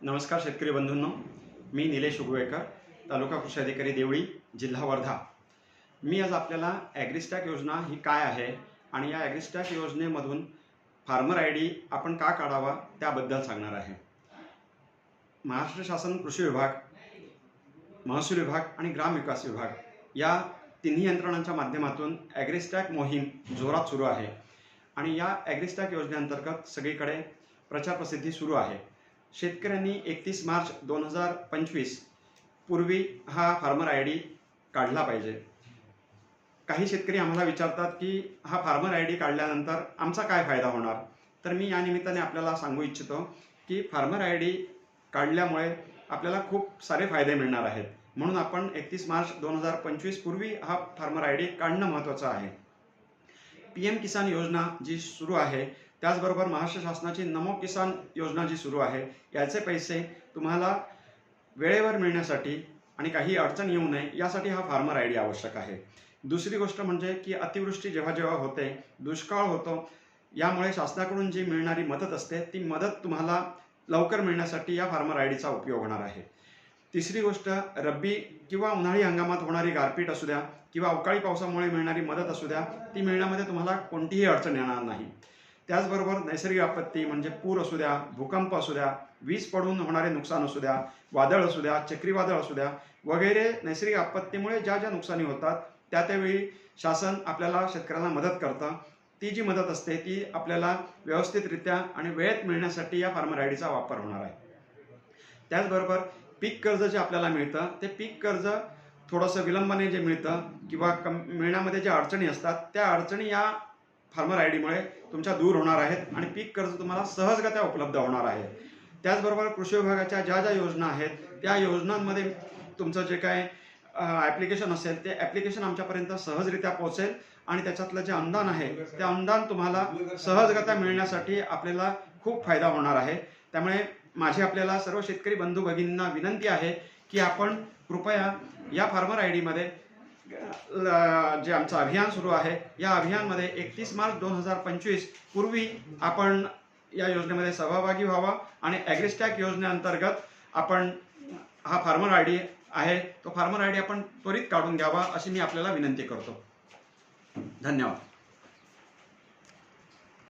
नमस्कार शेतकरी बंधूंनो. मी निलेश उगवेकर तालुका कृषी अधिकारी देवळी जिल्हा वर्धा. मी आज आपल्याला ॲग्रिस्टॅक योजना ही काय आहे आणि या ॲग्रिस्टॅक योजनेमधून फार्मर आय डी आपण का काढावा त्याबद्दल सांगणार आहे. महाराष्ट्र शासन कृषी विभाग महसूल विभाग आणि ग्रामविकास विभाग या तिन्ही यंत्रणांच्या माध्यमातून ॲग्रिस्टॅक मोहीम जोरात सुरू आहे आणि या ॲग्रिस्टॅक योजनेअंतर्गत सगळीकडे प्रचार प्रसिद्धी सुरू आहे. शेतकऱ्यांनी एकतीस मार्च दोन हजार पंचवीस पूर्वी हा फार्मर आय डी काढला पाहिजे. काही शेतकरी आम्हाला विचारतात की हा फार्मर आय डी काढल्यानंतर आमचा काय फायदा होणार? तर मी या निमित्ताने आपल्याला सांगू इच्छितो की फार्मर आय डी काढल्यामुळे आपल्याला खूप सारे फायदे मिळणार आहेत. म्हणून आपण एकतीस मार्च दोन हजार पंचवीस पूर्वी हा फार्मर आय डी काढणं महत्त्वाचं आहे. पी एम किसान योजना जी सुरू आहे त्याचबरोबर महाराष्ट्र शासनाची नमो किसान योजना जी सुरू आहे याचे पैसे तुम्हाला वेळेवर मिळण्यासाठी आणि काही अडचण येऊ नये यासाठी हा फार्मर आय डी आवश्यक आहे. दुसरी गोष्ट म्हणजे की अतिवृष्टी जेव्हा जेव्हा होते दुष्काळ होतो यामुळे शासनाकडून जी मिळणारी मदत असते ती मदत तुम्हाला लवकर मिळण्यासाठी या फार्मर आय डीचा उपयोग होणार आहे. तिसरी गोष्ट रब्बी किंवा उन्हाळी हंगामात होणारी गारपीट असू द्या किंवा अवकाळी पावसामुळे मिळणारी मदत असू द्या ती मिळण्यामध्ये तुम्हाला कोणतीही अडचण येणार नाही. त्याचबरोबर नैसर्गिक आपत्ती म्हणजे पूर असू द्या भूकंप असू द्या वीज पडून होणारे नुकसान असू द्या वादळ असू द्या चक्रीवादळ असू द्या वगैरे नैसर्गिक आपत्तीमुळे ज्या ज्या नुकसानी होतात त्या त्यावेळी शासन आपल्याला शेतकऱ्यांना मदत करतं. ती जी मदत असते ती आपल्याला व्यवस्थितरित्या आणि वेळेत मिळण्यासाठी या फार्मर आय डीचा वापर होणार आहे. त्याचबरोबर पीक कर्ज जे आपल्याला मिळतं ते पीक कर्ज थोडंसं विलंबाने जे मिळतं किंवा कम मिळण्यामध्ये ज्या अडचणी असतात त्या अडचणी या फार्मर आय डीमुळे तुमच्या दूर होणार आहेत आणि पीक कर्ज तुम्हाला सहजगत्या उपलब्ध होणार आहे. त्याचबरोबर कृषी विभागाच्या ज्या ज्या योजना आहेत त्या योजनांमध्ये तुमचं जे काय ॲप्लिकेशन असेल ते ॲप्लिकेशन आमच्यापर्यंत सहजरित्या पोहोचेल आणि त्याच्यातलं जे अनुदान आहे ते अनुदान तुम्हाला सहजगत्या मिळण्यासाठी आपल्याला खूप फायदा होणार आहे. त्यामुळे माझी आपल्याला सर्व शेतकरी बंधू भगिनींना विनंती आहे की आपण कृपया या फार्मर आय डीमध्ये जे आमचं अभियान सुरू आहे या अभियानमध्ये एकतीस मार्च दोन हजार पंचवीस पूर्वी आपण या योजनेमध्ये सहभागी व्हावा आणि ॲग्रिस्टॅक योजनेअंतर्गत आपण हा फार्मर आय डी आहे तो फार्मर आय डी आपण त्वरित काढून घ्यावा अशी मी आपल्याला विनंती करतो. धन्यवाद.